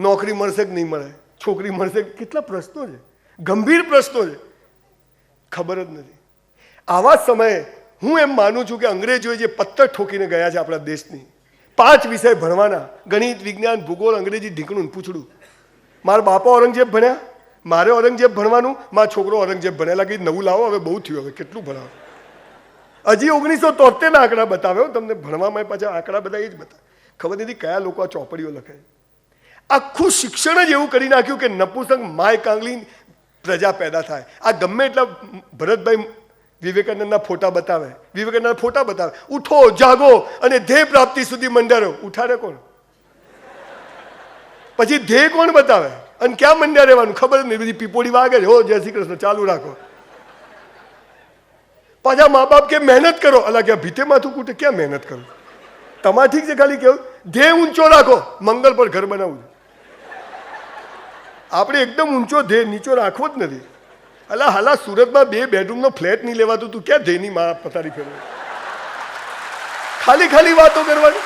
નોકરી મળશે કે નહીં મળે? છોકરી મળશે કેટલા પ્રશ્નો છે? ગંભીર પ્રશ્નો છે. ખબર જ નથી. આવા સમયે હું એમ માનું છું કે અંગ્રેજોએ જે પત્તર ઠોકીને ગયા છે આપણા દેશની, પાંચ વિષય ભણવાના, ગણિત, વિજ્ઞાન, ભૂગોળ, અંગ્રેજી, ઢીકણું પૂછડું. મારા બાપા ઔરંગઝેબ ભણ્યા. મારે ઔરંગઝેબ ભણવાનું, મારો છોકરો ઔરંગઝેબ ભણેલા કે નવું લાવો, હવે બહુ થયું. હવે કેટલું ભણાવો? હજી ઓગણીસો તોતેરના આંકડા બતાવ્યો તમને ભણવામાં પાછા આંકડા બધા એ જ બતાવે. ખબર નથી કયા લોકો આ ચોપડીઓ લખે. આખું શિક્ષણ જ એવું કરી નાખ્યું કે નપુસંગ માય કાંગલી પ્રજા પેદા થાય. આ ગમે એટલા ભરતભાઈ વિવેકાનંદના ફોટા બતાવે, વિવેકાનંદના ફોટા બતાવે. ઉઠો, જાગો અને ધ્યેય પ્રાપ્તિ સુધી મંડારો. ઉઠાડે કોણ? પછી ધ્યેય કોણ બતાવે? અને ક્યાં મંડ્યા રહેવાનું? ખબર નહીં. બધી પીપોડી વાગે છે હો, જય શ્રી કૃષ્ણ, ચાલુ રાખો. પાછા મા બાપ કે મહેનત કરો. અલા કે ભીતે માથું કૂટે. ક્યાં મહેનત કરું? તમારે ઠીક છે ખાલી કેવું? ધ્યેય ઊંચો રાખો. મંગલ પર ઘર બનાવવું આપણે એકદમ ઊંચો ધ્યેય, નીચો રાખવો જ નથી. અલા, હાલા, સુરતમાં બે બેડરૂમનો ફ્લેટ નહીં લેવાતું, તું ક્યાં ધ્યેયની માં પથારી ફેરવે? ખાલી ખાલી વાતો કરવાની.